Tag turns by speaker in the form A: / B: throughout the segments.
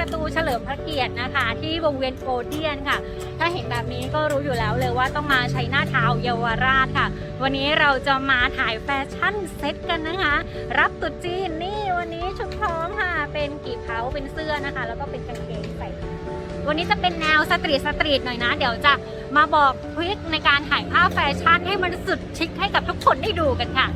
A: ประตูเฉลิมพระเกียรตินะคะ ที่วงเวียนโกลเดียนค่ะ ถ้าเห็นแบบนี้ก็รู้อยู่แล้วเลยว่าต้องมาใช้หน้าเท้าเยาวราชค่ะ วันนี้เราจะมาถ่ายแฟชั่นเซ็ตกันนะคะ รับตุ๊จีนนี่วันนี้ชุดพร้อมค่ะ เป็นกี่เผาเป็นเสื้อนะคะ แล้วก็เป็นกางเกงใส่วันนี้จะเป็นแนวสตรีทสตรีทหน่อยนะ เดี๋ยวจะมาบอกทริคในการถ่ายภาพแฟชั่นให้มันสุดชิคให้กับทุกคนได้ดูกันค่ะ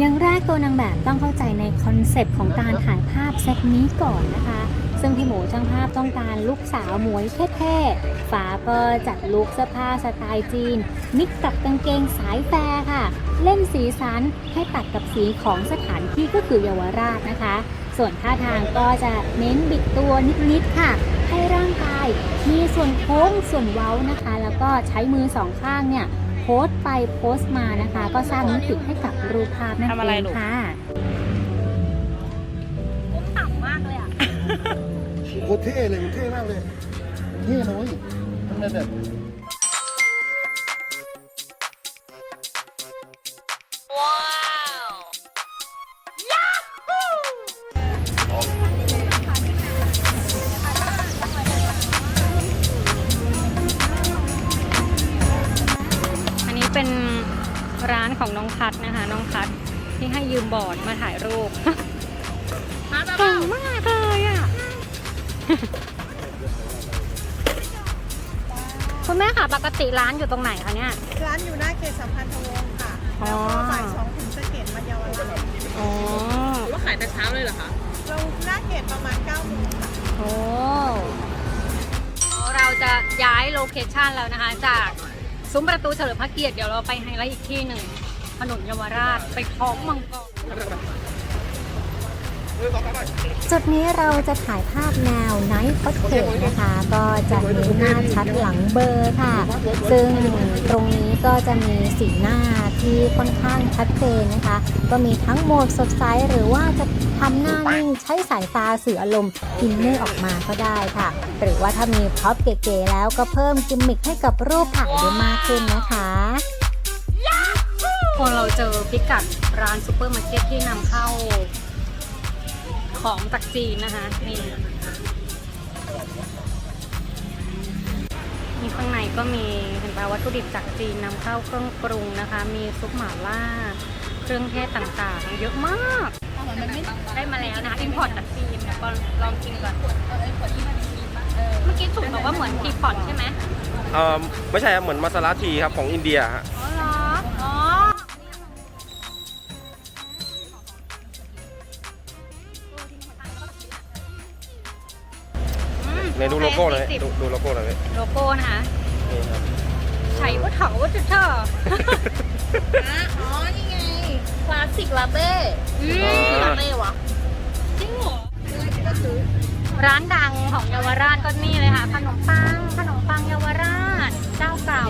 A: อย่างแรกตัวนางแบบต้องเข้าใจในคอนเซปต์ของการถ่ายภาพเซตนี้ก่อนนะคะ ซึ่งพี่หมูช่างภาพต้องการลูกสาวหมวยเท่ๆ ฝาก็จัดลุคเสื้อผ้าสไตล์จีน มิกกับกางเกงสายแฟร์ค่ะ เล่นสีสันให้ตัดกับสีของสถานที่ก็คือเยาวราชนะคะ ส่วนท่าทางก็จะเน้นบิดตัวนิดๆค่ะ ให้ร่างกาย มีส่วนโค้งส่วนเว้านะคะ แล้วก็ใช้มือสองข้างเนี่ย โพสต์ไปโพสต์มานะคะ ก็สร้างมิติให้กับรูปภาพนั่น
B: ทำอะ
A: เอ
B: ไรงลูก
A: ค่ะก้มต่ำมากเลยอะ
C: โคตรเท่เลยมันเท่มากเลยเท่นะเว้ยมันแบบ
A: อัน เป็นร้านของน้องพัดนะคะ น้องพัดที่ให้ยืมบอร์ดมาถ่ายรูปเก่งมากเลยอะ คุณแม่ค่ะปกติร้านอยู่ตรงไหนคะเนี่ย
D: ร้านอยู่หน้าเขตสัมพันธวงศ์ค่ะ
A: อ๋อ
D: แล้วก็บ่ายสองถึงสะเก็ดมาเยาวราช
A: อ๋อ
B: ว่าขายแต่เช้าเลยเหรอคะ
D: เราหน้าเขตประมาณ9โมงค่ะ
A: โอ้เราจะย้ายโลเคชันแล้วนะคะ จาก ซุ้มประตูเฉลิมพระเกียรติเดี๋ยวเราไปไฮไลท์อีกที่หนึ่งถนนเยาวราชไปท้องมังกร
E: จุดนี้เราจะถ่ายภาพแนว Night Portrait นะคะ ก็จะมีหน้าชัดหลังเบอร์ค่ะ ซึ่งตรงนี้ก็จะมีสีหน้าที่ค่อนข้างชัดเจนนะคะ ก็มีทั้งโหมดสดใสหรือว่าจะทำหน้านิ่งใช้สายตาสื่ออารมณ์อินเนอร์ออกมาก็ได้ค่ะ หรือว่าถ้ามีพร็อพเก๋ๆแล้วก็เพิ่มกิมมิคให้กับรูปถ่ายได้มากขึ้นนะคะ
A: พอเราเจอพิกัดร้านซูเปอร์มาร์เก็ตที่นำเข้า ของจากจีนนะคะนี่มีข้างในก็มีเห็นปะวัตถุดิบจากจีนนำเข้าเครื่องปรุงนะคะ มีซุปหม่าล่า เครื่องเทศต่างๆ เยอะมากได้มาแล้วนะคะอินพอร์ตจากจีนนะก็ลองกินก่อนเมื่อกี้ถูกบอกว่าเหมือนทีพอร์ตใช่ไหม
F: เออไม่ใช่ครับเหมือนมาซาลาทีครับของอินเดียฮะ ในดูโลโก้เลย
A: 40
F: ดูดูโลโก้เลย
A: โลโก้นะคะ
F: นี่ครับ
A: ใช้วัตถุวัตถุเธอ
D: อ๋อ นี่ไง คลาสสิกลาเต้
A: อืม
D: คือลาเต้วะ
A: จริงเหรอร้านดังของเยาวราชก็นี่เลยค่ะ ขนมปัง ขนมปังเยาวราช เจ้าเก่า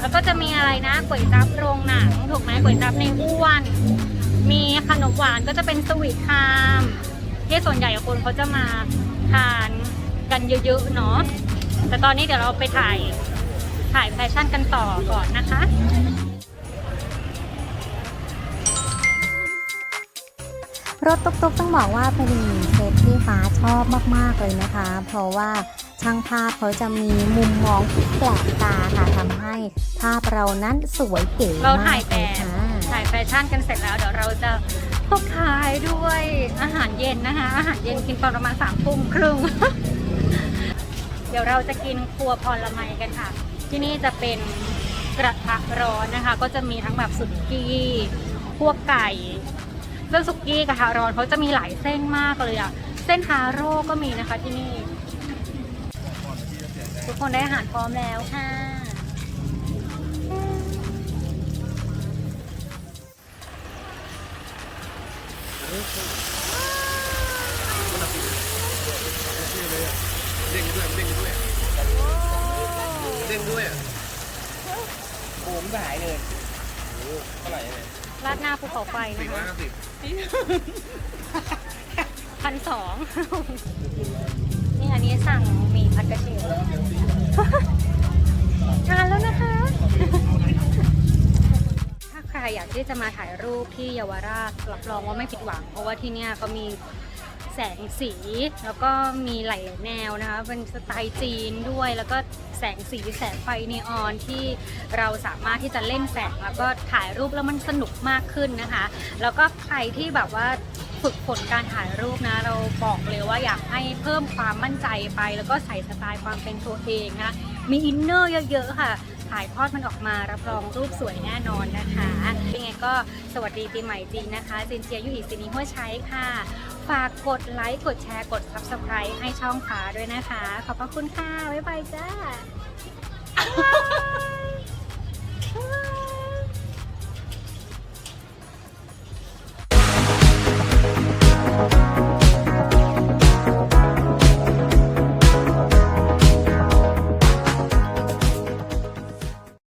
A: แล้วก็จะมีอะไรนะก๋วยจั๊บโรงหนัง ถูกไหมก๋วยจั๊บในอ้วน มีขนมหวานก็จะเป็นสวีทไทม์ที่ส่วนใหญ่คนเขาจะมาทาน กันเยอะๆเนาะแต่ตอนนี้เดี๋ยวเราไปถ่ายถ่ายแฟชั่นกันต่อก่อนนะคะ
E: รถตุ๊กๆต้องบอกว่าเป็นอีกหนึ่งเซตที่ฟ้าชอบมากๆเลยนะคะ เพราะว่าช่างภาพเขาจะมีมุมมองที่แปลกตาค่ะทำให้ภาพเรานั้นสวยเก๋
A: เรา
E: มา
A: ถ่าย
E: ก
A: แบ
E: เลย
A: บ
E: ค่ะ
A: ถ่ายแฟชั่นกันเสร็จแล้วเดี๋ยวเราจะพบท้ายด้วยอาหารเย็นนะคะ อาหารเย็นกินตอนประมาณสามทุ่มครึ่ง เดี๋ยวเราจะกินครัวพรละไมกันค่ะ ที่นี่จะเป็นกระทะร้อนนะคะ ก็จะมีทั้งแบบสุกี้พวกไก่เรื่องสุกี้กระทะร้อนเขาจะมีหลายเส้นมากเลยอะเส้นฮาโร่ก็มีนะคะที่นี่ ทุกคนได้อาหารพร้อมแล้วค่ะ ราดหน้าภูเขาไฟ
C: สี่
A: นะ
C: ร้อย
A: คะ
C: ห้าสิบ
A: พันสอง นี่อันนี้สั่งหมีผัดกระเฉดทานแล้วนะคะ ถ้าใครอยากกินที่จะมาถ่ายรูปที่เยาวราชรับรองว่าไม่ผิดหวัง เพราะว่าที่เนี่ยก็มี แสงสี แล้วก็มีหลาย ๆ แนวนะคะ เป็นสไตล์จีนด้วย แล้วก็แสงสีแสงไฟนีออนที่เราสามารถที่จะเล่นแสง แล้วก็ถ่ายรูปแล้วมันสนุกมากขึ้นนะคะ แล้วก็ใครที่แบบว่าฝึกฝนการถ่ายรูปนะ เราบอกเลยว่าอยากให้เพิ่มความมั่นใจไป แล้วก็ใส่สไตล์ความเป็นตัวเองนะ มีอินเนอร์เยอะ ๆ ค่ะถ่ายทอดมันออกมารับรองรูปสวยแน่นอนนะคะยังไงก็สวัสดีปีใหม่จีนนะคะจินเจียยุหิสินีหัวใช้ค่ะ ฝากกดไลค์กดแชร์กด Subscribe ให้ช่องฟ้าด้วยนะคะ ขอบพระคุณค่ะ บ๊ายบายจ้า